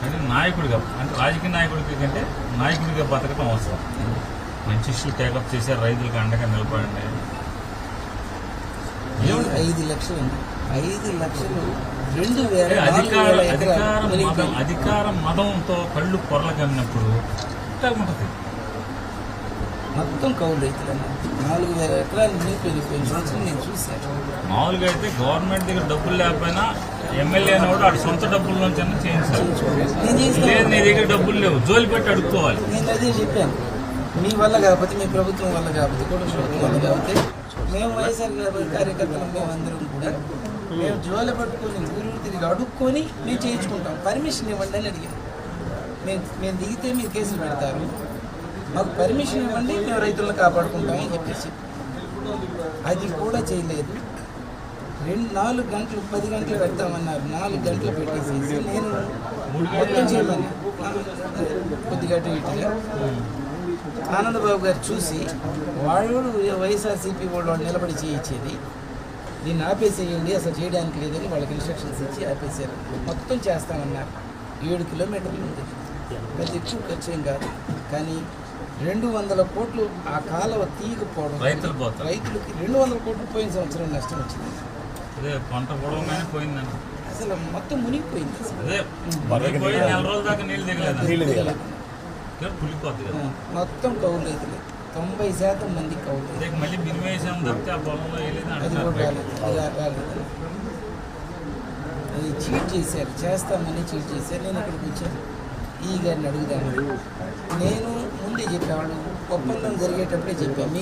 కానీ నాయకుడిగా అంటే రాజకీయ నాయకుడికి కంటే నాయకుడిగా బతకటం అవసరం. మంచి ఇష్యూ టేకప్ చేశారు రైతులకు అండగా నిలబడండి. ఐదు- లక్షలు ఐదు లక్షలు రెండు అంటే అధికార అధికార మదంతో కళ్ళు పొరలు కమ్మినప్పుడు ఉంటుంది. మొత్తం కౌలు రైతులు నాలుగు వేల ఎకరాలు మునిగిపోయింది పోయిన సంవత్సరం నేను చూశాను. మామూలుగా అయితే గవర్నమెంట్ దగ్గర డబ్బులు లేకపోయినా ఎమ్మెల్యే వాడి సొంత డబ్బుల నుంచి చేయించాలి. నేను చేసిన లేదు నీ దగ్గర డబ్బులు లేవు. జోలి పెట్టి అడుక్కోవాలి. నేను అదే చెప్పాను. మీ వల్ల కాకపోతే మీ ప్రభుత్వం వల్ల కాకపోతే కూడా ప్రభుత్వం వల్ల కాకపోతే మేము వైఎస్ఆర్ కార్యకర్తలు మేము అందరం కూడా మేము జోల పట్టుకొని ఊరు తిరిగి అడుక్కొని మేము చేయించుకుంటాం. పర్మిషన్ ఇవ్వండి అని అడిగాం మేము మేము దిగితే మీరు కేసులు పెడతారు. మాకు పర్మిషన్ ఇవ్వండి మేము రైతులను కాపాడుకుంటామని చెప్పేసి. అది కూడా చేయలేదు. రెండు నాలుగు గంటలు పది గంటలు పెడతామన్నారు. నాలుగు గంటలు పెట్టేసేసి నేను మొత్తం చేయమని. కొద్దిగా అటు ఇటుగా ఆనందబాబు గారు చూసి వాళ్ళు వైఎస్ఆర్సీపీ వాళ్ళు నిలబడి చేయించేది. దీన్ని ఆపేసేయండి అసలు చేయడానికి లేదని వాళ్ళకి ఇన్స్ట్రక్షన్స్ ఇచ్చి ఆపేసారు మొత్తం చేస్తామన్నారు. ఏడు కిలోమీటర్లు ఉంది. పెద్ద ఎక్కువ ఖర్చు ఏం కాదు. కానీ రెండు వందల కోట్లు ఆ కాలువ తీయకపోవడం రైతులు పోతారు. రైతులకి రెండు వందల కోట్లు పోయిన సంవత్సరం నష్టం వచ్చింది. అదే పంట పొడవగానే పోయిందండి అసలు మొత్తం మునిగిపోయింది అసలు. అదే నెల రోజుల దాకా నీళ్ళు దిగలేదు దిగలేదు. పులిపోద్ది ఆ, కదా మొత్తం కౌలు రైతులే. తొంభై శాతం మంది కౌలు మళ్ళీ బినిమేషన్ తప్పితే ఆ పొలంలో కూడా రాలేదు. అది చీట్ చేశారు. చేస్తామని చీట్ చేశారు. నేను ఇక్కడికి వచ్చాను. ఈ గారిని అడుగుదాను నేను ముందే చెప్పేవాళ్ళు ఒప్పందం జరిగేటప్పుడే చెప్పాము